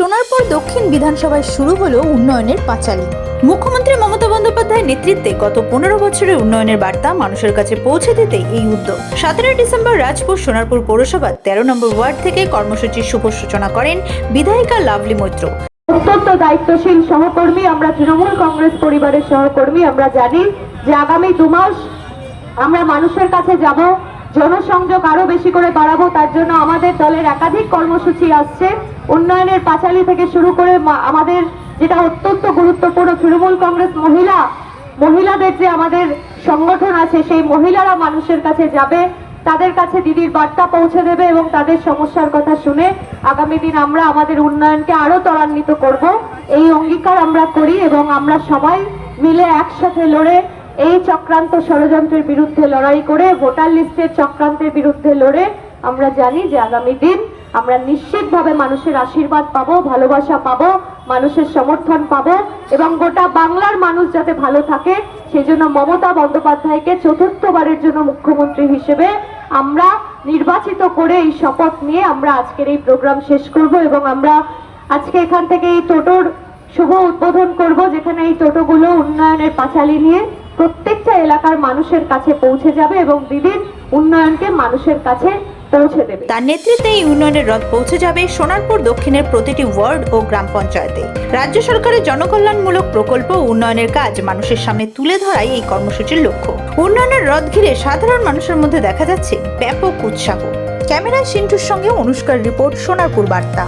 সোনারপুর দক্ষিণ বিধানসভায় শুরু হলো উন্নয়নের পাঁচালী। মুখ্যমন্ত্রী মমতা বন্দ্যোপাধ্যায়ের নেতৃত্বে গত পনেরো বছরের উন্নয়নের বার্তা মানুষের কাছে পৌঁছে দিতে এই উদ্যোগ। সতেরোই ডিসেম্বর রাজপুর সোনারপুর পৌরসভার তেরো নম্বর ওয়ার্ড থেকে কর্মসূচির শুভ সূচনা করেন বিধায়িকা লাভলি মৈত্র। অত্যন্ত দায়িত্বশীল সহকর্মী, আমরা তৃণমূল কংগ্রেস পরিবারের সহকর্মী, আমরা জানি যে আগামী দু মাস আমরা মানুষের কাছে যাব জনসংযোগ আরও বেশি করে বাড়াবো, তার জন্য আমাদের দলের একাধিক কর্মসূচি আসছে। উন্নয়নের পাঁচালী থেকে শুরু করে আমাদের যেটা অত্যন্ত গুরুত্বপূর্ণ, তৃণমূল কংগ্রেস মহিলা, মহিলাদের যে আমাদের সংগঠন আছে, সেই মহিলারা মানুষের কাছে যাবে, তাদের কাছে দিদির বার্তা পৌঁছে দেবে এবং তাদের সমস্যার কথা শুনে আগামী দিন আমরা আমাদের উন্নয়নকে আরও ত্বরান্বিত করব। এই অঙ্গীকার আমরা করি এবং আমরা সবাই মিলে একসাথে লড়ে এই চক্রান্ত ষড়যন্ত্রের বিরুদ্ধে লড়াই করে ভোটার লিস্টের চক্রান্তের বিরুদ্ধে লড়ে আমরা জানি যে আগামী দিন আমরা নিশ্চিতভাবে মানুষের আশীর্বাদ পাবো, ভালোবাসা পাবো, মানুষের সমর্থন পাবো এবং গোটা বাংলার মানুষ যাতে ভালো থাকে, সেজন্য মমতা বন্দ্যোপাধ্যায়কে চতুর্থবারের জন্য মুখ্যমন্ত্রী হিসেবে আমরা নির্বাচিত করে এই শপথ নিয়ে আমরা আজকের এই প্রোগ্রাম শেষ করব এবং আমরা আজকে এখান থেকে এই টোটোর শুভ উদ্বোধন করব, যেখানে এই টোটোগুলো উন্নয়নের পাঁচালি নিয়ে। প্রত্যেকটা এলাকার মানুষের কাছে পৌঁছে যাবে এবং দিদির উন্নয়নকে মানুষের কাছে পৌঁছে দেবে। তার নেতৃত্বে এই উন্নয়নের রথ পৌঁছে যাবে সোনারপুর দক্ষিণের প্রতিটি ওয়ার্ড ও গ্রাম পঞ্চায়েতে। রাজ্য সরকারের জনকল্যাণমূলক প্রকল্প উন্নয়নের কাজ মানুষের সামনে তুলে ধরাই এই কর্মসূচির লক্ষ্য। উন্নয়নের রথ ঘিরে সাধারণ মানুষের মধ্যে দেখা যাচ্ছে ব্যাপক উৎসাহ। ক্যামেরায় সিন্টুর সঙ্গে অনুষ্কার রিপোর্ট, সোনারপুর বার্তা।